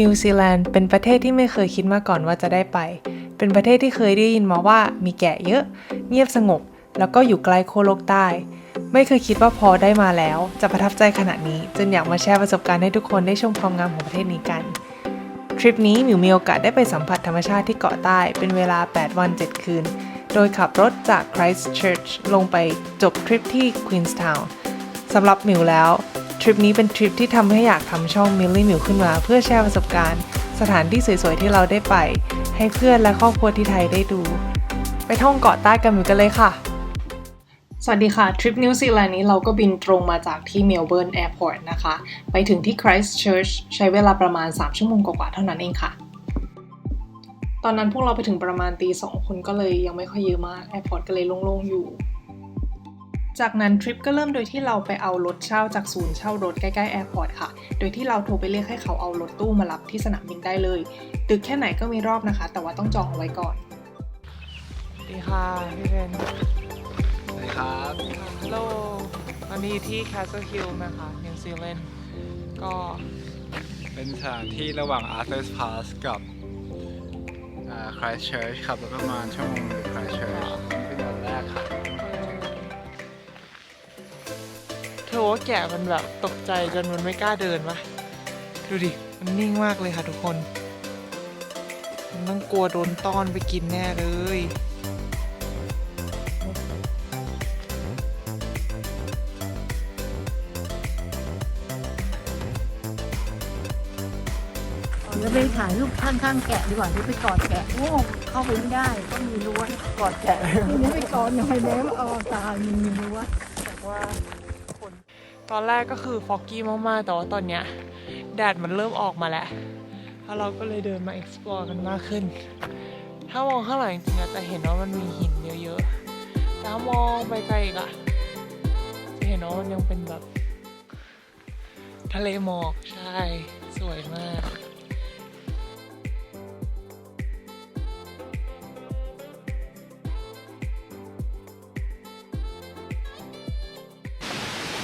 นิวซีแลนด์เป็นประเทศที่ไม่เคยคิดมาก่อนว่าจะได้ไป เป็นประเทศที่เคยได้ยินมาว่ามีแกะเยอะ เงียบสงบ แล้วก็อยู่ใกลโคโลกใต้ ไม่เคยคิดว่าพอได้มาแล้ว จะประทับใจขนาดนี้จนอยากมาแชร์ประสบการณ์ให้ทุกคนได้ชมความงามของประเทศนี้กัน ทริปนี้หมิวมีโอกาสได้ไปสัมผัสธรรมชาติที่เกาะใต้เป็นเวลา 8 วัน 7 คืน โดยขับรถจาก Christchurch ลงไปจบทริปที่ Queenstown สำหรับหมิวแล้ว ทริปนี้เป็นทริปที่ทำให้อยากทำช่องมิลลี่มิวขึ้นมา เพื่อแชร์ประสบการณ์ สถานที่สวยๆ ที่เราได้ไป ให้เพื่อนและครอบครัวที่ไทยได้ดู ไปท่องเกาะใต้กันหมิวกันเลยค่ะ สวัสดีค่ะ ทริปนิวซีแลนด์นี้เราก็บินตรงมาจากที่เมลเบิร์นแอร์พอร์ตนะคะ ไปถึงที่ Christchurch ใช้เวลาประมาณ 3 ชั่วโมงกว่าๆเท่านั้นเองค่ะตอนนั้นพวกเราไปถึงประมาณตีสองคนก็เลยยังไม่ค่อยเยอะมากแอร์พอร์ตก็เลยโล่งๆอยู่ จากนั้นทริปก็เริ่มโดยที่เราไปเอารถเช่าจากศูนย์เช่ารถใกล้ๆแอร์พอร์ตค่ะ โดยที่เราโทรไปเรียกให้เขาเอารถตู้มารับที่สนามบินได้เลย ดึกแค่ไหนก็มีรอบนะคะ แต่ว่าต้องจองเอาไว้ก่อนสวัสดีค่ะพี่เรนสวัสดีครับฮัลโหลวันนี้ที่ Castle Hill นะคะนิวซีแลนด์ก็เป็นสถานที่ระหว่าง Arthur's Pass กับอ่า Christchurch ขับรถประมาณชั่วโมงหนึ่ง Christchurch เป็นวันแรกครับ ธอว่าแกะมันแบบตกใจจนมันไม่กล้าเดินปะดูดิ มันนิ่งมากเลยค่ะทุกคน มันต้องกลัวโดนต้อนไปกินแน่เลยเดี๋ยวไปถ่ายรูปข้างๆแกะดีกว่าเดี๋ยวไปกอดแกะโอ้เข้าไปไม่ได้ต้องมีรั้วกอดแกะเดี๋ยวไปกอดหน่อยแล้วเอาตายมันมีรั้วว่าคน ตอนแรกก็คือฟอกกี้มากๆ แต่ว่าตอนเนี้ยแดดมันเริ่มออกมาแล้วแล้วเราก็เลยเดินมา explore กันมากขึ้น ถ้ามองข้างหลังจริงๆจะเห็นว่ามันมีหินเยอะๆ แต่ถ้ามองไปไกลอีกอะจะเห็นว่ามันยังเป็นแบบ ทะเลหมอกใช่ สวยมาก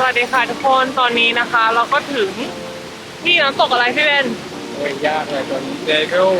สวัสดีค่ะทุกคนตอนนี้นะคะ เราก็ถึงนี่น้ำตกอะไรพี่เบนโอ้ยยากเลยตัวนี้ Devil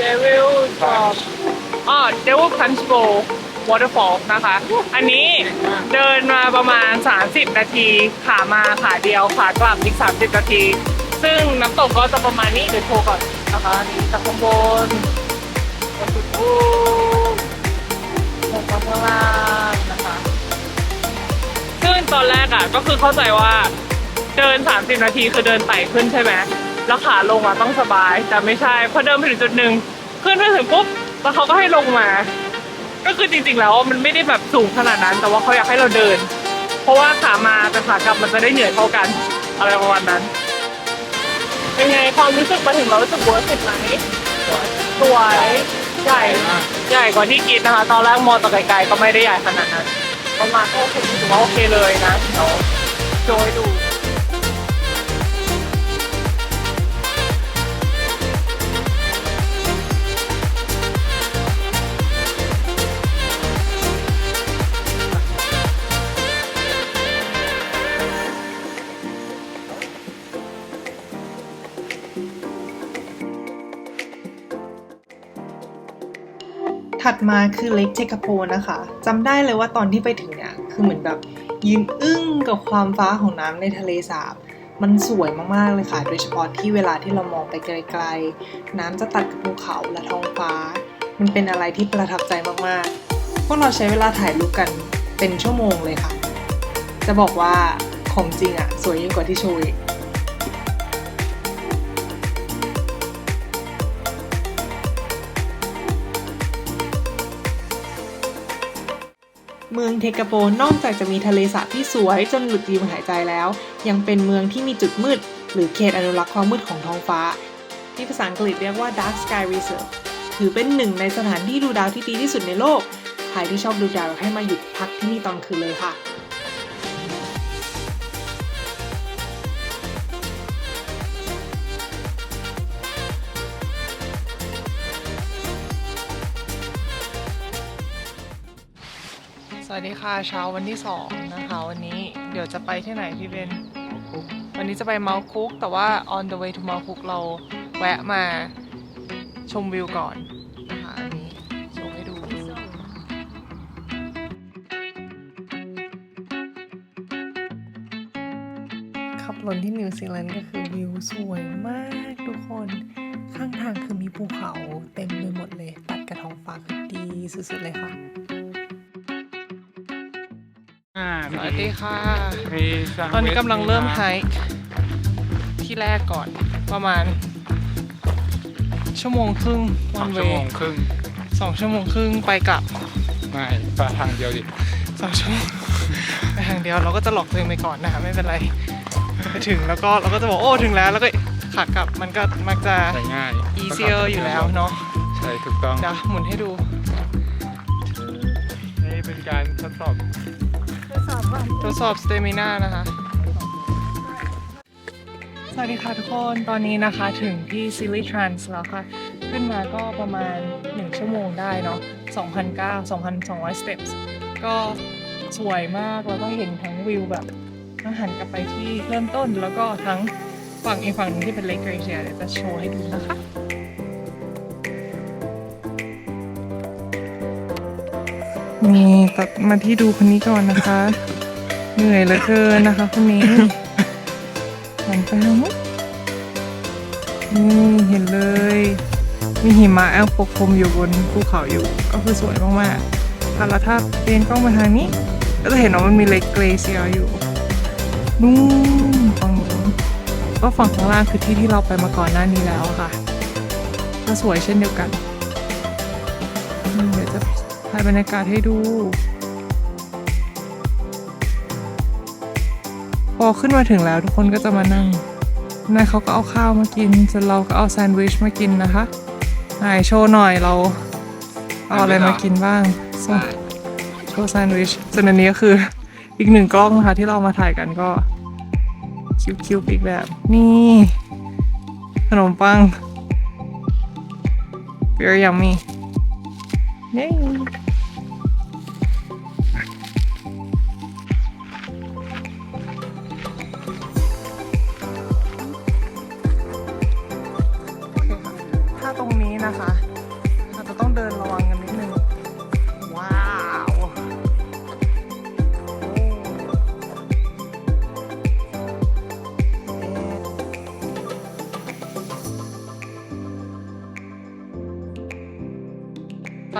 Devil Punch อ๋อ Devil Punch Bowl Waterfall นะคะ อันนี้เดินมาประมาณ 30 นาที ขามาขาเดียว ขากลับอีก 30 นาที ซึ่งน้ำตกก็จะประมาณนี้เดี๋ยวโชว์ก่อนนะคะอันนี่จากข้างบนลงไปปุ๊บลงมาข้างล่าง นะคะซึ่งตอนแรกอะก็คือเข้าใจว่าเดิน 30 นาทีคือเดินไต่ขึ้นใช่ไหมแล้วขาลงอะต้องสบาย แต่ไม่ใช่พอเดินไปถึงจุดหนึ่งขึ้นไปถึงปุ๊บแล้วเขาก็ให้ลงมา ก็คือจริงๆแล้วมันไม่ได้แบบสูงขนาดนั้น แต่ว่าเขาอยากให้เราเดิน เพราะว่าขามากับขากลับมันจะได้เหนื่อยเท่ากันอะไรประมาณนั้นเป็นไงความรู้สึกมาถึงเรารู้สึกเวิร์กไหมสวยใหญ่ใหญ่กว่าที่คิดนะคะ ตอนแรกมองต่อไกลๆก็ไม่ได้ใหญ่ขนาดนั้น ประมาณก็โอเคถือว่าโอเคเลยนะเดี๋ยวโชว์ให้ดู ถัดมาคือเล็กเทคาโปนะคะจำได้เลยว่าตอนที่ไปถึงเนี่ยคือเหมือนแบบยืนอึ้งกับความฟ้าของน้ำในทะเลสาบมันสวยมากๆเลยค่ะ โดยเฉพาะที่เวลาที่เรามองไปไกลๆ น้ำจะตัดกับภูเขาและท้องฟ้า มันเป็นอะไรที่ประทับใจมากๆ พวกเราใช้เวลาถ่ายรูปกันเป็นชั่วโมงเลยค่ะ จะบอกว่าของจริงอะสวยยิ่งกว่าที่โชว์อีก เมืองเทกาโปนอกจากจะมีทะเลสาบที่สวยจนหลุดลมหายใจแล้ว ยังเป็นเมืองที่มีจุดมืด หรือเขตอนุรักษ์ความมืดของท้องฟ้า ที่ภาษาอังกฤษเรียกว่า Dark Sky Reserve ถือเป็นหนึ่งในสถานที่ดูดาวที่ดีที่สุดในโลก ใครที่ชอบดูดาวให้มาหยุดพักที่นี่ตอนคืนเลยค่ะ วัสดีค่ะเช้าวันที่2นะคะวันนี้เดี๋ยวจะไปที่ไหนพี่เบนวันนี้จะไปเมาคุกแต่ว่า on the way to เมาคุกเราแวะมาชมวิวก่อนนะคะอันนี้โชว์ให้ดูขับรถที่นิวซีแลนด์ก็คือวิวสวยมากทุกคน ข้างทางคือมีภูเขาเต็มไปหมดเลย ตัดกับท้องฟ้าคือดีสุดๆเลยค่ะ อ่าสวัสดีค่ะ มีสามตอนนี้กำลังเริ่มวไฮค์ที่แรกก่อนประมาณ ชั่วโมงครึ่งสอวังนเวชั่วโมงครึ่งสองชั่วโมงครึ่งไปกลับไม่ไปทางเดียวดิสองชั่วโมงไปทางเดียวเราก็จะหลอกตัวเองไปก่อนนะคะไม่เป็นไรไปถึงแล้วก็เราก็จะบอกโอ้ถึงแล้วแล้วก็ขากลับมันก็มักจะใช้ง่าย easier อยู่แล้วเนาะใช่ถูกต้องเดี๋ยวหมุนให้ดู นี่เป็นการทดสอบท ดสอบว่าทดสอบสเตมิน่านะคะ สวัสดีค่ะทุกคน ตอนนี้นะคะถึงที่ซิลิทรานส์แล้วค่ะ ขึ้นมาก็ประมาณ 1 ชั่วโมงได้เนาะ2,009 2,200 steps ก็สวยมาก แล้วก็เห็นทั้งวิวแบบทั้งหันกลับไปที่เริ่มต้น แล้วก็ทั้งฝั่งอีกฝั่งหนึงที่เป็นเลคเกรเซียเดี๋ยวจะโชว์ให้ดูนะคะ นี่ตัดมาที่ดูคนนี้ก่อนนะคะ เหนื่อยเหลือเกินนะคะคนนี้หันไปทางนู้นนี่เห็นเลย มีหิมะแอลปกคลุมอยู่บนภูเขาอยู่ ก็คือสวยมากๆค่ะแล้วถ้าเปลี่ยนกล้องมาทางนี้ ก็จะเห็นว่ามันมีเลกเกรเซียอยู่นู่นฝั่งนู้นก็ฝั่งข้างล่างคือที่ที่เราไปมาก่อนหน้านี้แล้วค่ะก็สวยเช่นเดียวกันอืมเดี๋ยวจะ ถ่ายบรรยากาศให้ดู พอขึ้นมาถึงแล้วทุกคนก็จะมานั่งนายเขาก็เอาข้าวมากินส่วนเราก็เอาแซนด์วิชมากินนะคะนายโชว์หน่อยเรา เอาอะไรมากินบ้างโชว์แซนด์วิชส่วนอันนี้ก็คืออีกหนึ่งกล้องนะคะที่เรามาถ่ายกันก็คิวๆอีกแบบ นี่ ขนมปัง very yummy เย้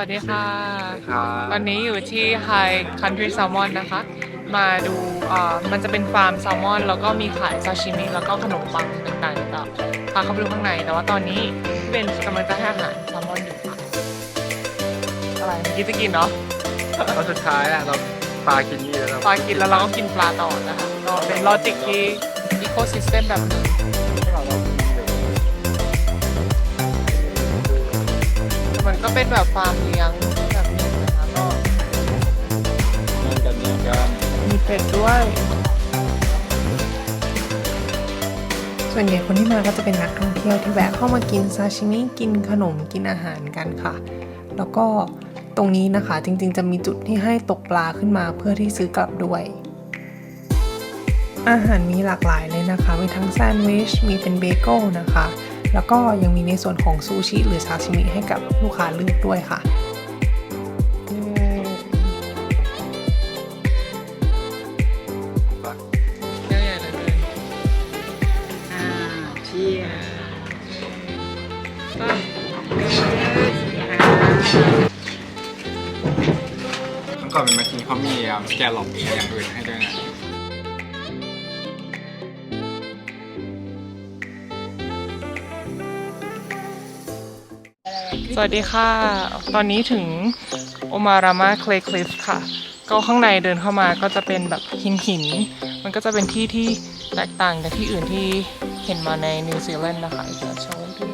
สวัสดีค่ะครับตอนนี้อยู่ที่ High Country Salmon นะคะ มาดูอ่ามันจะเป็นฟาร์มแซลมอน แล้วก็มีขายซาชิมิ แล้วก็ขนมปังต่างๆต่างๆพาเข้าไปดูข้างใน แต่ว่าตอนนี้พี่เป็นกำลังจะให้อาหารแซลมอนอยู่ค่ะ อะไรเมื่อกี้จะกินเนาะตอนสุดท้ายอะเราปลากินนี่แล้วเราปลากินแล้วเราก็กินปลาต่อนะคะก็เป็นลอจิกที่อีโคซิสเต็มแบบหนึ ก็เป็นแบบฟาร์มเลี้ยงแบบนี้นะคะก็นั่นกันนี่กันมีเป็ดด้วย ส่วนใหญ่คนที่มาก็จะเป็นนักท่องเที่ยวที่แวะเข้ามากินซาชิมิกินขนมกินอาหารกันค่ะ แล้วก็ตรงนี้นะคะจริงๆ จะมีจุดที่ให้ตกปลาขึ้นมาเพื่อที่ซื้อกลับด้วย อาหารมีหลากหลายเลยนะคะ มีทั้งแซนด์วิช มีเป็นเบเกิลนะคะ แล้วก็ยังมีในส่วนของซูชิหรือซาชิมิให้กับลูกค้าเลือกด้วยค่ะเยอะแยะเลยอ่าเชียร์เมื่อก่อนเป็นมากินเขามีแกลล็อปอย่างอื่นให้ สวัสดีค่ะ ตอนนี้ถึงโอมารามาเคลคลิฟค่ะ ก็ข้างในเดินเข้ามาก็จะเป็นแบบหินหิน มันก็จะเป็นที่ที่แตกต่างจากที่อื่นที่เห็นมาในนิวซีแลนด์นะคะจะโชว์ให้ดู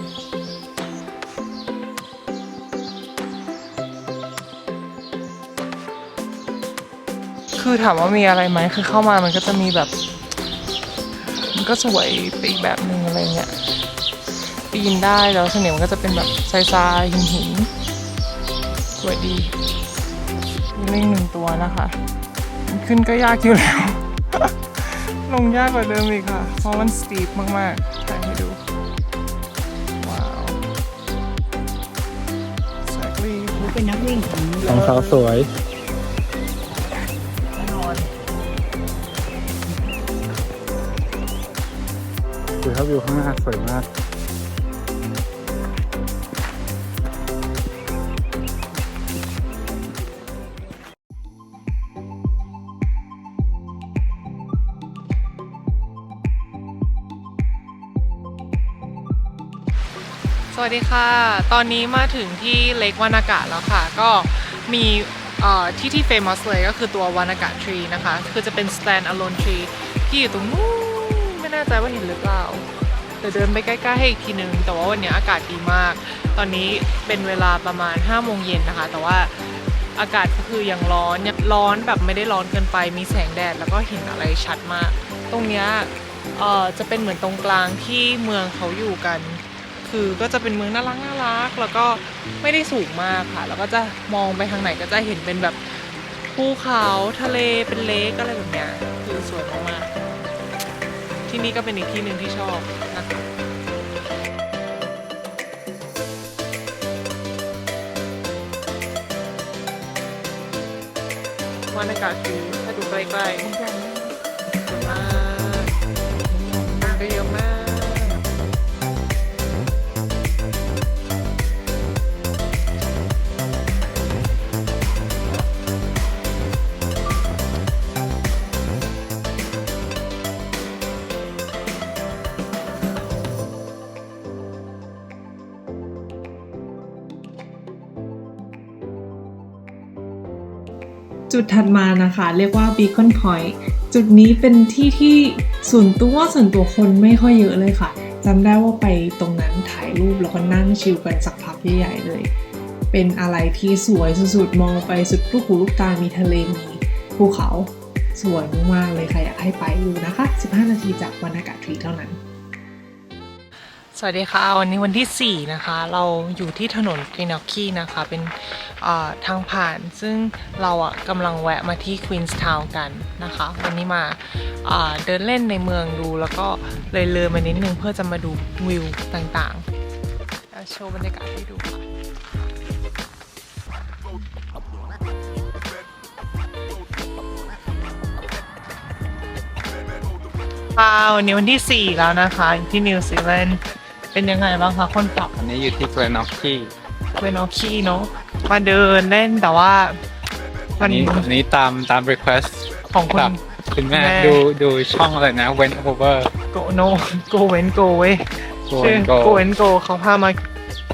คือถามว่ามีอะไรไหมคือเข้ามามันก็จะมีแบบ มันก็สวยไปอีกแบบหนึ่งอะไรเงี้ย ปีนได้แล้วเสน่ห์มันก็จะเป็นแบบทรายๆหินหินๆสวยดีมีลิงหนึ่งตัวนะคะมันขึ้นก็ยากอยู่แล้วมลงยากกว่าเดิมอีกค่ะ เพราะมันสตีปมากๆถ่ายให้ดู ว้าว exactly หนูเป็นนักวิ่งของรองเท้าสวยแน่นอนดูครับวิวข้างหน้าสวยมาก สวัสดีค่ะ ตอนนี้มาถึงที่เลกวานากะแล้วค่ะ ก็มีที่ที่ famous เลยก็คือตัววานากะ tree นะคะ คือจะเป็น stand alone tree ที่อยู่ตรงนู้นไม่แน่ใจว่าเห็นหรือเปล่าเดี๋ยวเดินไปใกล้ๆให้อีกทีนึง แต่ว่าวันนี้อากาศดีมาก ตอนนี้เป็นเวลาประมาณ5โมงเย็นนะคะ แต่ว่าอากาศก็คือยังร้อนยังร้อนแบบไม่ได้ร้อนเกินไป มีแสงแดดแล้วก็เห็นอะไรชัดมาก ตรงเนี้ยจะเป็นเหมือนตรงกลางที่เมืองเขาอยู่กัน คือก็จะเป็นเมืองน่ารักน่ารักแล้วก็ไม่ได้สูงมากค่ะ แล้วก็จะมองไปทางไหนก็จะเห็นเป็นแบบภูเขาทะเลเป็นเลกอะไรแบบเนี้ยคือสวยมากๆที่นี่ก็เป็นอีกที่หนึ่งที่ชอบนะคะวานอากาศดีถ้าดูใกล้ๆ จุดถัดมานะคะ เรียกว่า Beacon Point จุดนี้เป็นที่ที่ส่วนตัวส่วนตัวคนไม่ค่อยเยอะเลยค่ะจำได้ว่าไปตรงนั้นถ่ายรูปแล้วก็นั่งชิลกันสักพักใหญ่ๆเลย เป็นอะไรที่สวยสุดๆมองไปสุดลูกหูลูกตา มีทะเลมีภูเขาสวยมากๆเลยค่ะอยากให้ไปดูนะคะ 15 นาทีจากวันอากาศทรีเท่านั้น สวัสดีค่ะ วันนี้วันที่ 4 นะคะ เราอยู่ที่ถนนกรีนอคีนะคะ เป็นทางผ่านซึ่งเราอะกำลังแวะมาที่ควีนส์ทาวน์กันนะคะ วันนี้มาเดินเล่นในเมืองดู แล้วก็เลยเลยมานิดนึงเพื่อจะมาดูวิวต่างๆโชว์บรรยากาศให้ดูค่ะค่ะวันนี้วันที่ 4 แล้วนะคะ ที่นิวซีแลนด์ เป็นยังไงบ้างคะคนปรับอันนี้อยู่ที่เกรนอฟที่เวนอคีเนาะมาเดินเล่นแต่ว่าอันนี้อันนี้ตามตาม request ของคุณกับคุณแม่แม่ ดูดูช่องอะไรนะ went over โกโนโกเวนโกเว้ย Go ชื่อ and Go โกเวนโกเขาพามา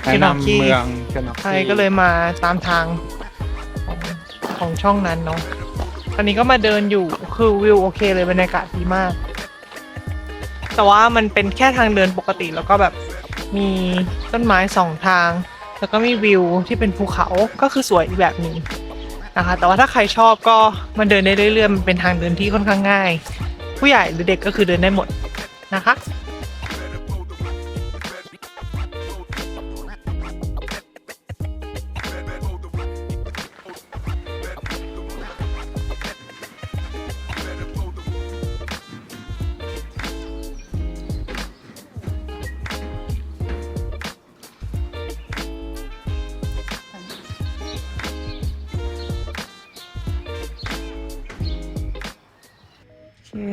แนะนำ Kinokee เมืองเกรนอฟใช่ก็เลยมาตามทางของของช่องนั้นเนาะตอนนี้ก็มาเดินอยู่คือวิวโอเคเลยบรรยากาศดีมาก แต่ว่ามันเป็นแค่ทางเดินปกติแล้วก็แบบ มีต้นไม้สองทาง แล้วก็มีวิวที่เป็นภูเขาก็คือสวยอีกแบบหนึ่งนะคะ แต่ว่าถ้าใครชอบก็มันเดินได้เรื่อยๆมันเป็นทางเดินที่ค่อนข้างง่าย ผู้ใหญ่หรือเด็กก็คือเดินได้หมดนะคะ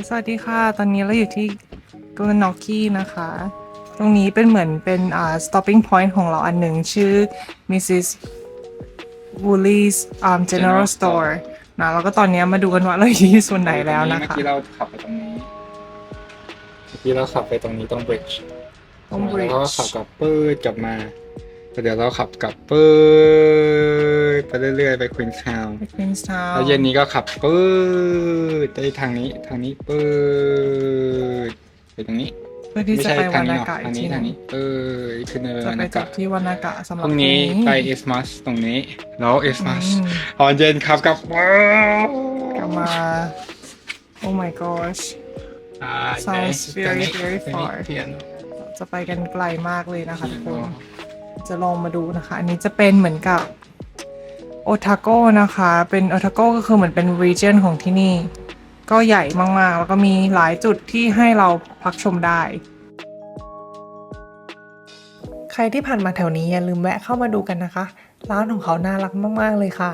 สวัสดีค่ะ ตอนนี้เราอยู่ที่กลนอ k กี้นะคะ ตรงนี้เป็นเหมือนเป็นอ่า stopping point ของเราอันหนึ่งชื่อ Mrs. Woolies um, General General Store Store นะแล้วก็ตอนนี้มาดูกันว่าเราอยู่ที่ส่วนไหนแล้วนะเมื่อคะ กี้เราขับไปตรงนี้เมื่อกี้เราขับไปตรงนี้ตรง bridge ตรงแล้วก็ bridge ขับกลับปื้ดกลับมาแล้ว เดี๋ยวเราขับกลับปื้ดไปเรื่อยๆ ไปควีนส์ทาวน์ไป Queenstown แล้วเย็นนี้ก็ขับปื้ดไปทางนี้ทางนี้ปื้ดไปตรงนี้เพื่อที่ไม่จะใช่ไปทาวังนนี้นาหรอกกะอีทากงทีนี้หนึทางงนี้ปื้ดขึ้นเนินจะวาไปนาจกะบที่วันนากะสำหพรับรุ่งนี้วัไปเอสมัสตรงนี้ แล้วเอสมัสอืมตอนเย็นขับกลับว้าวกลับมา oh my gosh อ่า Sounds เดี๋ยว very เดี๋ยว very เดี๋ยว far เปลี่ยนจะไปกันไกลมากเลยนะคะทุกคน จะลองมาดูนะคะ อันนี้จะเป็นเหมือนกับโอทาโก้นะคะ เป็นโอทาโก้ก็คือเหมือนเป็น region ของที่นี่ ก็ใหญ่มาก ๆ แล้วก็มีหลายจุดที่ให้เราพักชมได้ ใครที่ผ่านมาแถวนี้อย่าลืมแวะเข้ามาดูกันนะคะ ร้านของเขาน่ารักมาก ๆ เลยค่ะ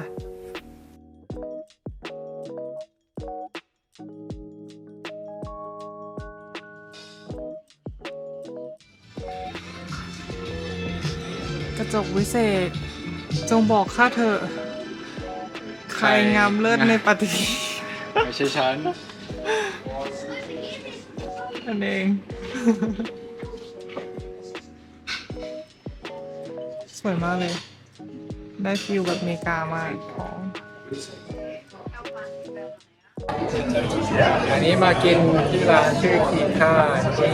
จกวิเศษ จงบอกข้าเถอะใครงามเลิศในปฏิทินไม่ใช่ฉันนั่นเอง สวยมากเลย ได้ฟิลแบบอเมริกามากของอันนี้มากินที่ร้านชื่อขีดค่าที่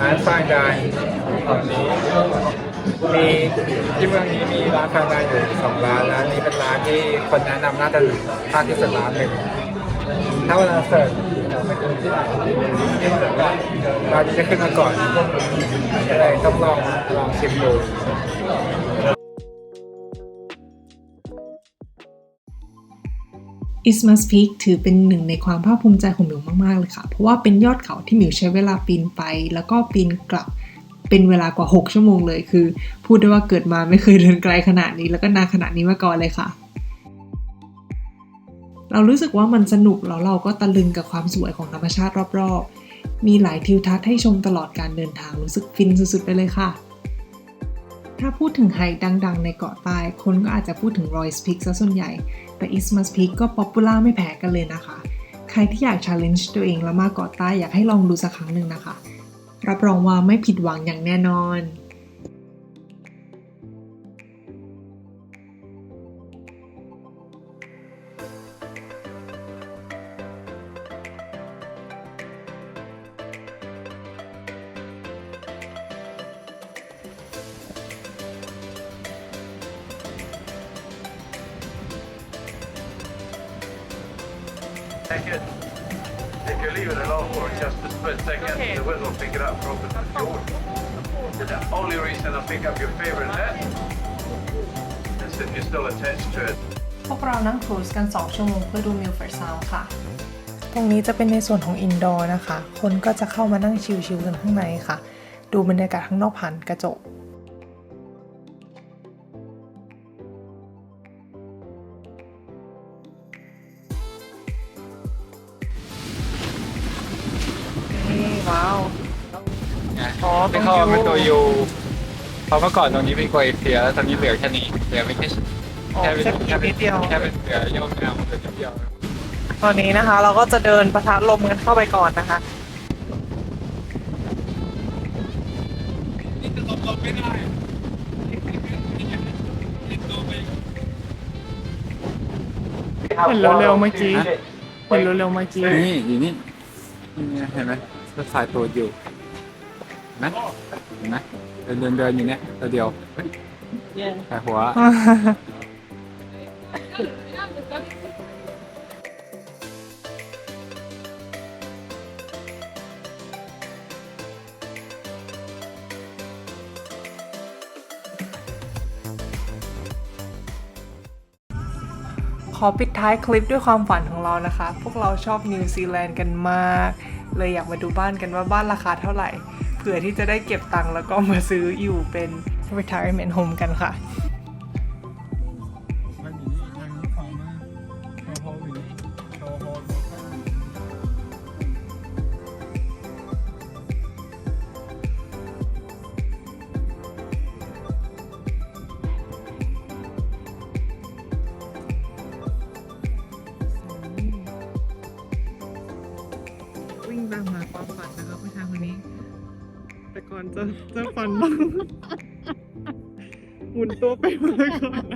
ร้านฟางดาน ตอนนี้มีที่เมืองนี้มีร้านฟางดานอยู่สองร้านร้านนี้เป็นร้านที่คนแนะนำน่าจะมากที่สุดร้านหนึ่งถ้าเวลาเสิร์ฟไปกินที่ร้านร้านนี้จะขึ้นมาก่อนก็เลยต้องลองลองชิมดูอิสมาสพีคถือเป็นหนึ่งในความภาคภูมิใจของหมิวมาก ๆ เลยค่ะ เพราะว่าเป็นยอดเขาที่หมิวใช้เวลาปีนไป แล้วก็ปีนกลับ เป็นเวลากว่า 6 ชั่วโมงเลย คือ พูดได้ว่าเกิดมาไม่เคยเดินไกลขนาดนี้ แล้วก็นานขนาดนี้มาก่อนเลยค่ะ เรารู้สึกว่ามันสนุกแล้วเราก็ตะลึงกับความสวยของธรรมชาติรอบๆ มีหลายทิวทัศน์ให้ชมตลอดการเดินทางรู้สึกฟินสุดๆไปเลยค่ะ ถ้าพูดถึงไฮดัง ๆ ในเกาะใต้คนก็อาจจะพูดถึง Royce Peak ซะส่วนใหญ่ แต่ Isthmus Peak ก็ป๊อปปูล่าไม่แพ้กันเลยนะคะ ใครที่อยาก challenge ตัวเองแล้วมาเกาะใต้อยากให้ลองดูสักครั้งหนึ่งนะคะ รับรองว่าไม่ผิดหวังอย่างแน่นอน If you leave it alone for just a split second, the wind will pick it up from the fjord. The only reason I pick up your favorite net is if you're still attached to it. พวกเรานั่งครูซกัน 2 ชั่วโมงเพื่อดูมิลเฟอร์ซาวค่ะ ตรงนี้จะเป็นในส่วนของอินดอร์นะคะ คนก็จะเข้ามานั่งชิลๆกันข้างในค่ะ ดูบรรยากาศข้างนอกผ่านกระจก อ๋อที่เขาตรงเป็นยูตัวยูเพราะเมื่อก่อนตรงนี้เป็นโกเอเชียแล้วตอนนี้เหลือแค่นี้เหลือไม่แค่อ๋อแค่เป็นแค่นิดเดียวแค่เป็นเหลือโยกงามเหลือนิดเดียวตอนนี้นะคะ เราก็จะเดินประทะลมกันเข้าไปก่อนนะคะนี่จะลบลบไม่ได้เห็นเร็วๆเมื่อกี้เห็นเร็วๆเมื่อกี้นี่อยู่นี่นี่เห็นไหมรถไฟตัวอยู่เห็น ไหมเห็นไหมเดินเดินเดินอยู่เนี่ยตัวเดียวเฮ้ยแต่หัว ขอปิดท้ายคลิปด้วยความฝันของเรานะคะ พวกเราชอบนิวซีแลนด์กันมาก เลยอยากมาดูบ้านกันว่าบ้านราคาเท่าไหร่ ผื่อที่จะได้เก็บตังค์แล้วก็มาซื้ออยู่เป็น retirement home กันค่ะ จะจะฟันบ้างหมุนตัวไปมาก่อนนะ